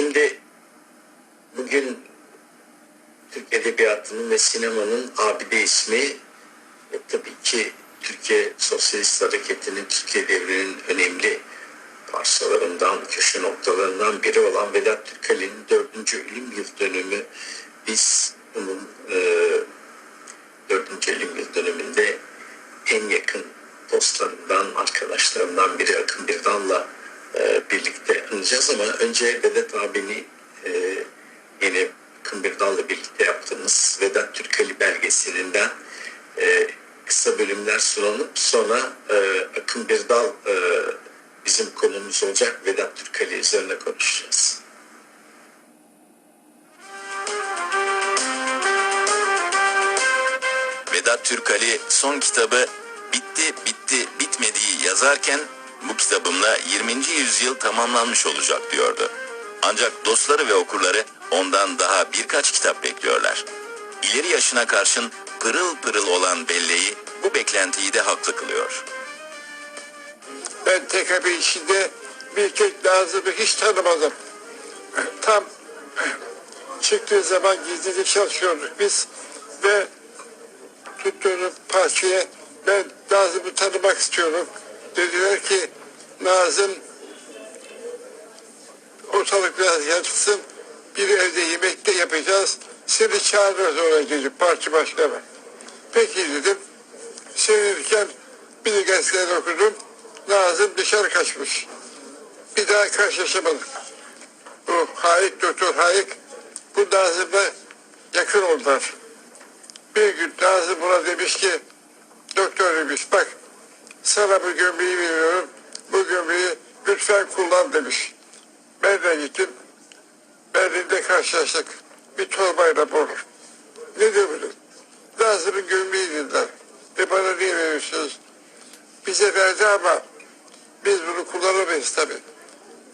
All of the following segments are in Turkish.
Şimdi bugün Türk Edebiyatı'nın ve sinemanın abide ismi ve tabii ki Türkiye Sosyalist Hareketi'nin, Türkiye Devri'nin önemli parçalarından, köşe noktalarından biri olan Vedat Türkali'nin dördüncü ölüm yıl dönümü. Biz bunun e, dördüncü ölüm yıl dönümünde en yakın dostlarından, arkadaşlarından biri Akın Birdan'la e, birlikte anacağız ama önce Vedat abini e, yine Akın Birdan'la birlikte yaptığımız Vedat Türkali belgeselinden e, kısa bölümler sunalım. Sonra e, Akın Birdal e, bizim konumuz olacak. Vedat Türkali üzerine konuşacağız. Vedat Türkali son kitabı Bitti Bitti Bitmediği yazarken bu kitabımla 20. yüzyıl tamamlanmış olacak diyordu. Ancak dostları ve okurları ondan daha birkaç kitap bekliyorlar. İleri yaşına karşın pırıl pırıl olan belleği bu beklentiyi de haklı kılıyor. Ben TKP içinde bir tek Nazım'ı hiç tanımadım. Tam çıktığı zaman gizlice çalışıyorduk biz ve tuttuğum parçaya ben Nazım'ı tanımak istiyorum. Dediler ki Nazım ortalık biraz yansın bir evde yemek de yapacağız. Seni çağırırız oraya dedi parti başkanı. Peki dedim. Sevinirken bir de gazeteleri okudum. Nazım dışarı kaçmış. Bir daha karşılaşamadık. Bu Haik, Doktor Haik bu Nazım'la yakın oldular. Bir gün Nazım buna demiş ki doktor demiş bak sana bu gömleği veriyorum. Bu gömleği lütfen kullan demiş. De gittim. Berlin'de karşılaştık. Bir torbayla bol. Ne diyor bunu? Nazım'ın gömleği dediler. Ve bana niye veriyorsunuz? Bize verdi ama biz bunu kullanamayız tabii.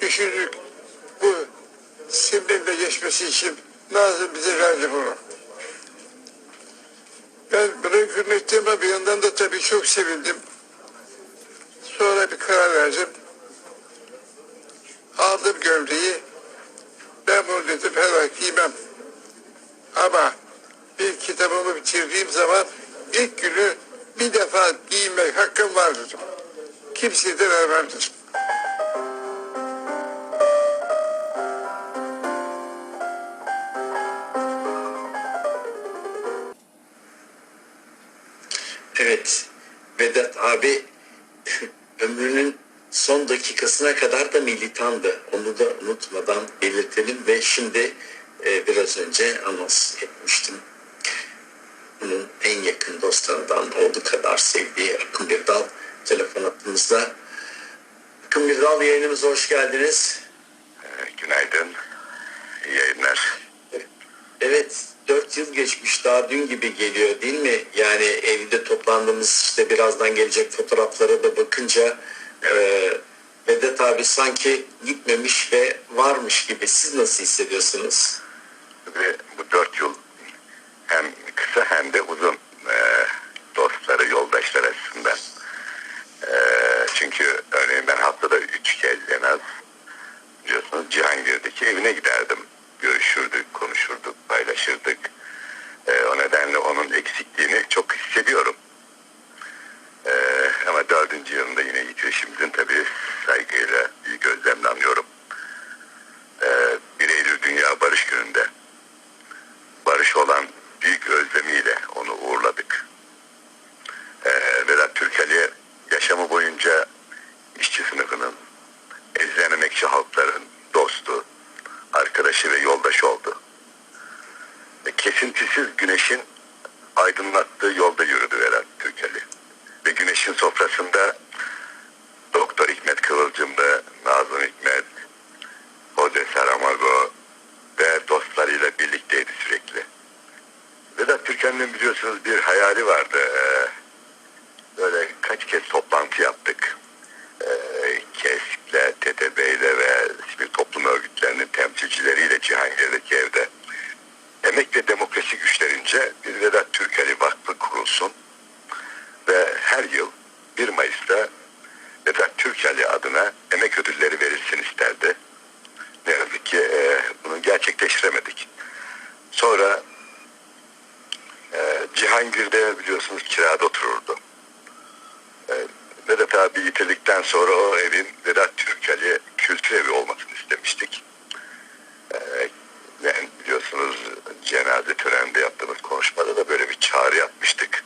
Düşündük bu simlerle geçmesi için Nazım bize verdi bunu. Ben bunu hürmettim ama bir yandan da tabii çok sevindim. Sonra bir karar verdim. Aldım gömleği. Ben bunu dedim hemen giymem. Ama bir kitabımı bitirdiğim zaman ilk günü bir defa giymek hakkım var dedim. Kimseye de vermem dedim. Evet, Vedat abi dakikasına kadar da militandı. Onu da unutmadan belirtelim ve şimdi e, biraz önce anons etmiştim. Bunun en yakın dostlarından olduğu kadar sevdiği Akın Birdal telefon hattımızda. Akın Birdal yayınımıza hoş geldiniz. Ee, Günaydın, iyi yayınlar. Evet, dört yıl geçmiş daha dün gibi geliyor değil mi? Yani evde toplandığımız işte birazdan gelecek fotoğraflara da bakınca e, Vedat abi sanki gitmemiş ve varmış gibi. Siz nasıl hissediyorsunuz? Ve bu dört yıl büyüklüğünde. Abimin biliyorsunuz bir hayali vardı. Ee, böyle kaç kez toplantı yaptık. Ee, KESK'le, TTB'yle ve sivil toplum örgütlerinin temsilcileriyle Cihangir'deki evde. Emek ve demokrasi güçlerince bir Vedat Türkeli Vakfı kurulsun ve her yıl 1 Mayıs'ta Vedat Türkeli adına emek ödülleri verilsin isterdi. Ne yazık ki e, bunu gerçekleştiremedik. Sonra Cihangir'de biliyorsunuz kirada otururdu. E, Vedat abi yitirdikten sonra o evin Vedat Türkeli kültür evi olmasını istemiştik. Ee, e, yani biliyorsunuz cenaze töreninde yaptığımız konuşmada da böyle bir çağrı yapmıştık.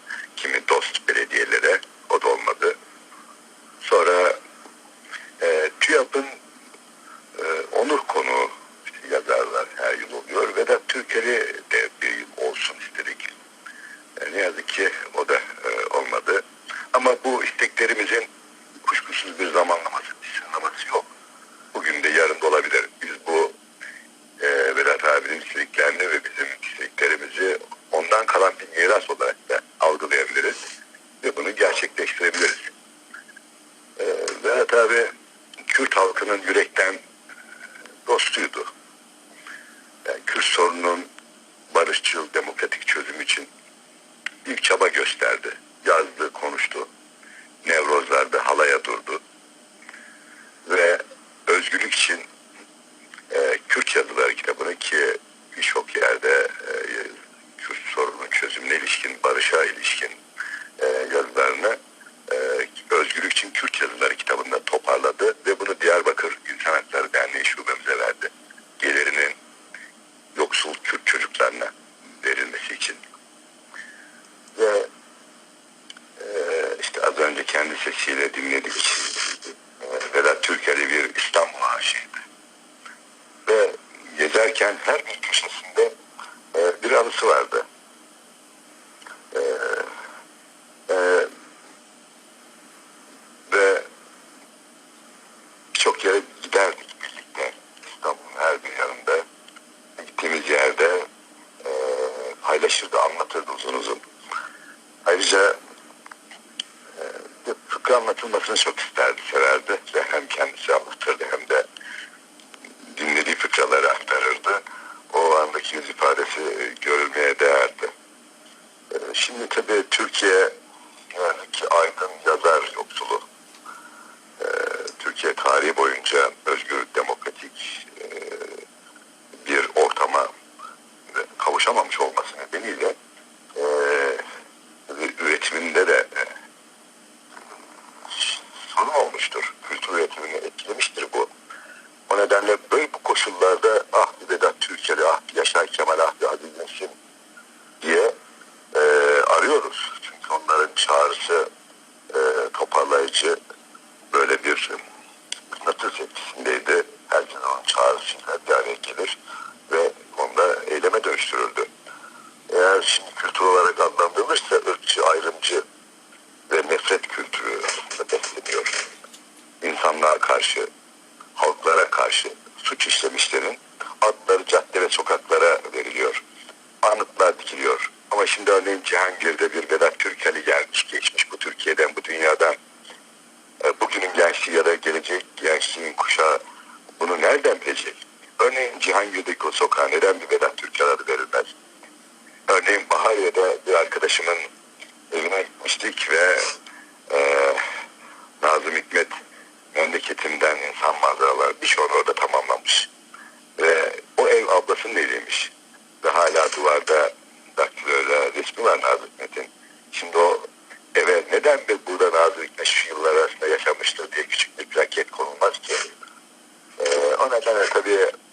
her bir köşesinde e, bir anısı vardı. E, e, ve birçok yere giderdik birlikte. İstanbul'un her bir yanında gittiğimiz yerde e, paylaşırdı, anlatırdı uzun uzun. Ayrıca e, fıkra anlatılmasını çok isterdi, severdi ve hem kendisi anlatırdı verilebilecek. Örneğin Cihangir'deki o sokağa neden bir Vedat Türker adı verilmez? Örneğin Bahariye'de bir arkadaşımın evine gitmiştik ve e, Nazım Hikmet memleketinden insan manzaraları birçoğunu orada tamamlamış. Ve o ev ablasının eviymiş. Ve hala duvarda daktiloyla resmi var Nazım Hikmet'in. Şimdi o eve neden bir burada Nazım Hikmet şu yıllar arasında yaşamıştır diye 刚才讲在特别。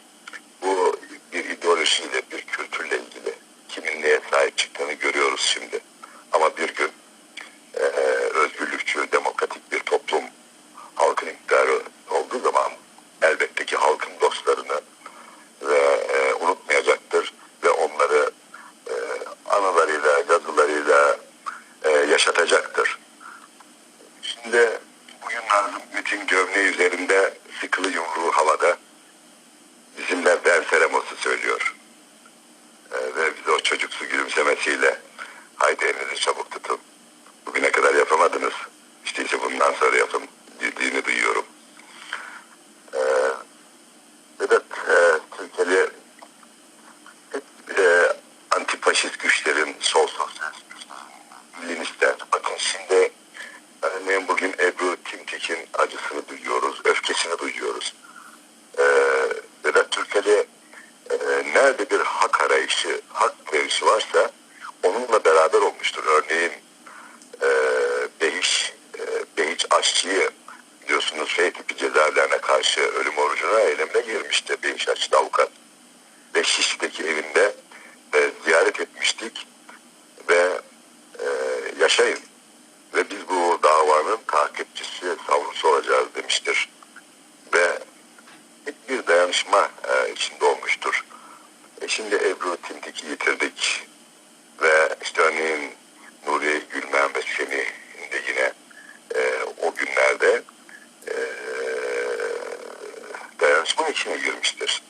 Dayanışma içine girmiştir.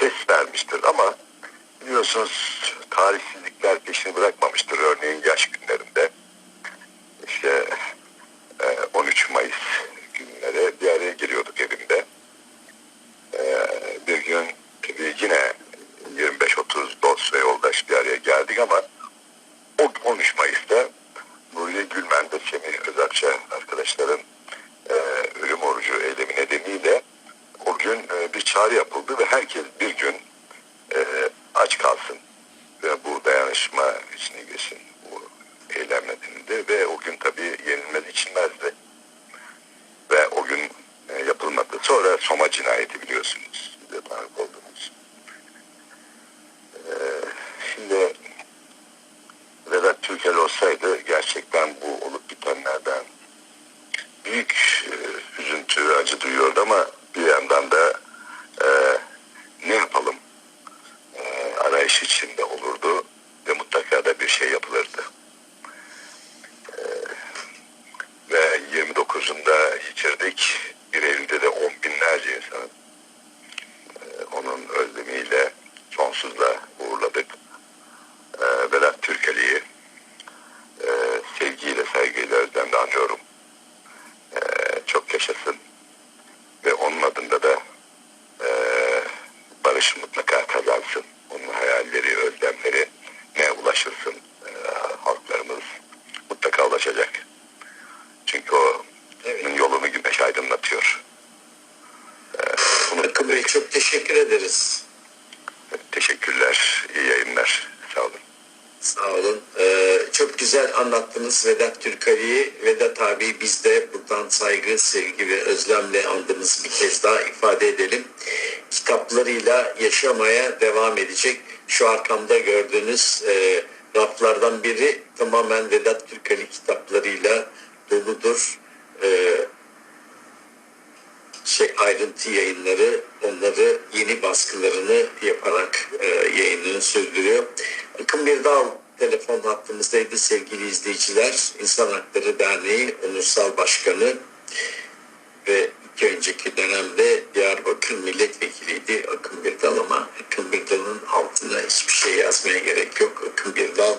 Ses vermiştir ama biliyorsunuz tarihsizlikler peşini bırakmamıştır. Örneğin yaş günlerinde işte e, 13 Mayıs günleri bir araya geliyorduk evimde. E, bir gün tabii yine 25-30 dost ve yoldaş bir araya geldik ama o 13 Mayıs'ta Nuriye Gülmen ve Semih Özakça arkadaşların e, ölüm orucu eylemi nedeniyle o gün e, bir çağrı yapıldı ve herkes bir gün e, aç kalsın ve bu dayanışma içine girsin bu eylem nedeniyle ve o gün tabii yenilmez içilmezdi ve o gün e, yapılmadı. Sonra Soma cinayeti biliyorsunuz. Siz de tanık oldunuz. E, şimdi Vedat Türkel olsaydı gerçekten bu olup bitenlerden büyük e, üzüntü ve acı duyuyordu ama bir yandan da e, ne yapalım e, arayış içinde olurdu ve mutlaka da bir şey yapılırdı. E, ve 29'unda yitirdik. Bir evinde de on binlerce insanın e, onun özlemiyle sonsuzla uğurladık. E, Vedat Türkeli'yi e, sevgiyle, saygıyla, özlemle anıyorum. E, çok yaşasın. Ve onun adında da e, barış mutlaka kazansın. Onun hayalleri, özlemleri ne ulaşırsın e, halklarımız mutlaka ulaşacak. Çünkü o Evet. yolunu güneş aydınlatıyor. E, bunu Akın Bey çok teşekkür ederiz. teşekkürler, iyi yayınlar. Sağ olun. Sağ olun. Ee, çok güzel anlattınız Vedat Türkali'yi. Vedat abi biz de buradan saygı, sevgi ve özlemle andığımızı bir kez daha ifade edelim. Kitaplarıyla yaşamaya devam edecek. Şu arkamda gördüğünüz e, raflardan biri tamamen Vedat Türkali kitaplarıyla doludur. Ee, şey ayrıntı yayınları onları yeni baskılarını yaparak e, yayınını sürdürüyor. Akın Birdal telefon hattımızdaydı sevgili izleyiciler. İnsan Hakları Derneği Onursal Başkanı ve iki önceki dönemde Diyarbakır Milletvekiliydi Akın Birdal ama Akın Birdal'ın altına hiçbir şey yazmaya gerek yok. Akın Birdal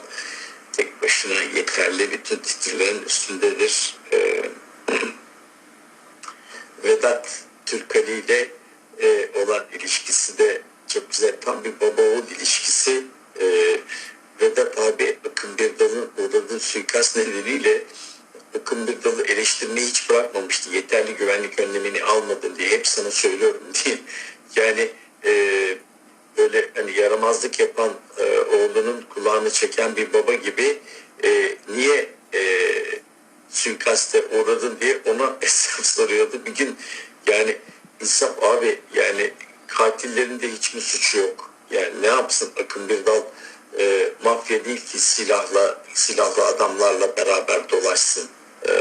tek başına yeterli bütün titrlerin üstündedir. Ee, Vedat Türkali ile e, olan ilişkisi de çok güzel. Tam bir baba oğul ilişkisi. E, Vedat abi Akın Birdal'ın uğradığı suikast nedeniyle Akın Birdal'ı eleştirmeyi hiç bırakmamıştı. Yeterli güvenlik önlemini almadın diye hep sana söylüyorum diye. Yani e, böyle hani yaramazlık yapan e, oğlunun kulağını çeken bir baba gibi e, niye e, suikaste uğradın diye ona hesap soruyordu. Bir gün yani insaf abi yani katillerin de hiç mi suçu yok? Yani ne yapsın Akın Birdal e, mafya değil ki silahla silahlı adamlarla beraber dolaşsın e,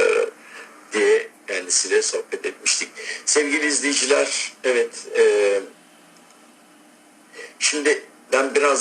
diye kendisiyle sohbet etmiştik. Sevgili izleyiciler evet